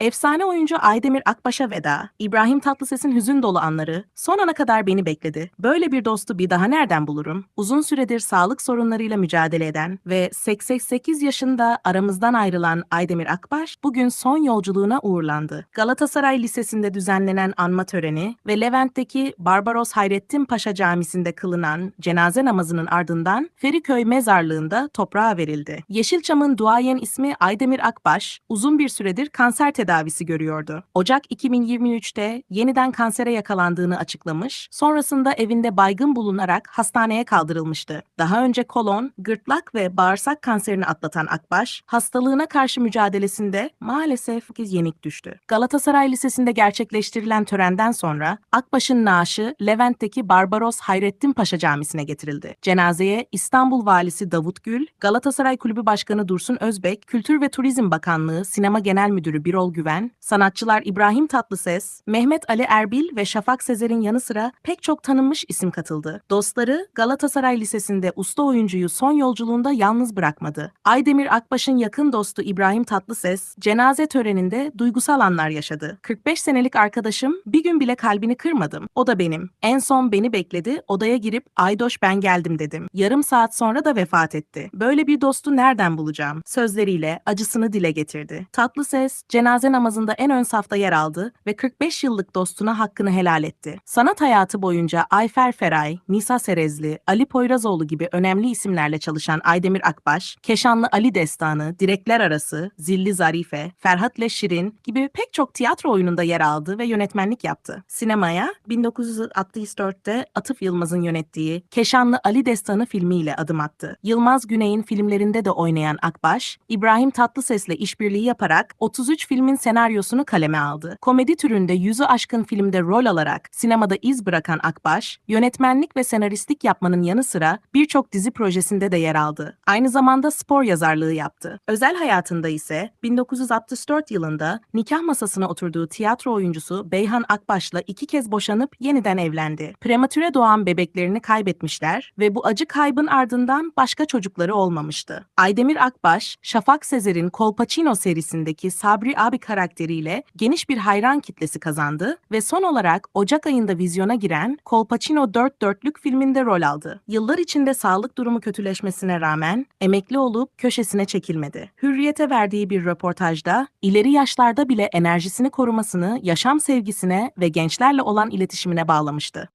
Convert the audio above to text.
Efsane oyuncu Aydemir Akbaş'a veda, İbrahim Tatlıses'in hüzün dolu anları, son ana kadar beni bekledi. Böyle bir dostu bir daha nereden bulurum? Uzun süredir sağlık sorunlarıyla mücadele eden ve 88 yaşında aramızdan ayrılan Aydemir Akbaş, bugün son yolculuğuna uğurlandı. Galatasaray Lisesi'nde düzenlenen anma töreni ve Levent'teki Barbaros Hayrettin Paşa Camisi'nde kılınan cenaze namazının ardından Feriköy mezarlığında toprağa verildi. Yeşilçam'ın duayen ismi Aydemir Akbaş, uzun bir süredir kanser tedavisi görüyordu. Ocak 2023'te yeniden kansere yakalandığını açıklamış, sonrasında evinde baygın bulunarak hastaneye kaldırılmıştı. Daha önce kolon, gırtlak ve bağırsak kanserini atlatan Akbaş, hastalığına karşı mücadelesinde maalesef yenik düştü. Galatasaray Lisesi'nde gerçekleştirilen törenden sonra Akbaş'ın naaşı Levent'teki Barbaros Hayrettin Paşa Camisi'ne getirildi. Cenazeye İstanbul Valisi Davut Gül, Galatasaray Kulübü Başkanı Dursun Özbek, Kültür ve Turizm Bakanlığı Sinema Genel Müdürü Birol Güven, sanatçılar İbrahim Tatlıses, Mehmet Ali Erbil ve Şafak Sezer'in yanı sıra pek çok tanınmış isim katıldı. Dostları Galatasaray Lisesi'nde usta oyuncuyu son yolculuğunda yalnız bırakmadı. Aydemir Akbaş'ın yakın dostu İbrahim Tatlıses, cenaze töreninde duygusal anlar yaşadı. 45 senelik arkadaşım bir gün bile kalbini kırmadım. O da benim. En son beni bekledi, odaya girip Aydoş ben geldim dedim. Yarım saat sonra da vefat etti. Böyle bir dostu nereden bulacağım? Sözleriyle acısını dile getirdi. Tatlı ses cenaze namazında en ön safta yer aldı ve 45 yıllık dostuna hakkını helal etti. Sanat hayatı boyunca Ayfer Feray, Nisa Serezli, Ali Poyrazoğlu gibi önemli isimlerle çalışan Aydemir Akbaş, Keşanlı Ali Destanı, Direkler Arası, Zilli Zarife, Ferhat'le Şirin gibi pek çok tiyatro oyununda yer aldı ve yönetmenlik yaptı. Sinemaya 1964'te Atıf Yılmaz'ın yönettiği Keşanlı Ali Destanı filmiyle adım attı. Yılmaz Güney'in filmlerinde de oynayan Akbaş, İbrahim Tatlıses'le işbirliği yaparak 33 filmin senaryosunu kaleme aldı. Komedi türünde yüzü aşkın filmde rol alarak sinemada iz bırakan Akbaş, yönetmenlik ve senaristlik yapmanın yanı sıra birçok dizi projesinde de yer aldı. Aynı zamanda spor yazarlığı yaptı. Özel hayatında ise 1964 yılında nikah masasına oturduğu tiyatro oyuncusu Beyhan Akbaş'la iki kez boşanıp yeniden evlendi. Prematüre doğan bebeklerini kaybetmişler ve bu acı kaybın ardından başka çocukları olmamıştı. Aydemir Akbaş, Şafak Sezer'in Kolpaçino serisindeki Sabri abi karakteriyle geniş bir hayran kitlesi kazandı ve son olarak Ocak ayında vizyona giren Kolpaçino 4 dörtlük filminde rol aldı. Yıllar içinde sağlık durumu kötüleşmesine rağmen emekli olup köşesine çekilmedi. Hürriyete verdiği bir röportajda ileri yaşlarda bile enerjisini korumasını yaşam sevgisine ve gençlerle olan iletişimine bağlamıştı.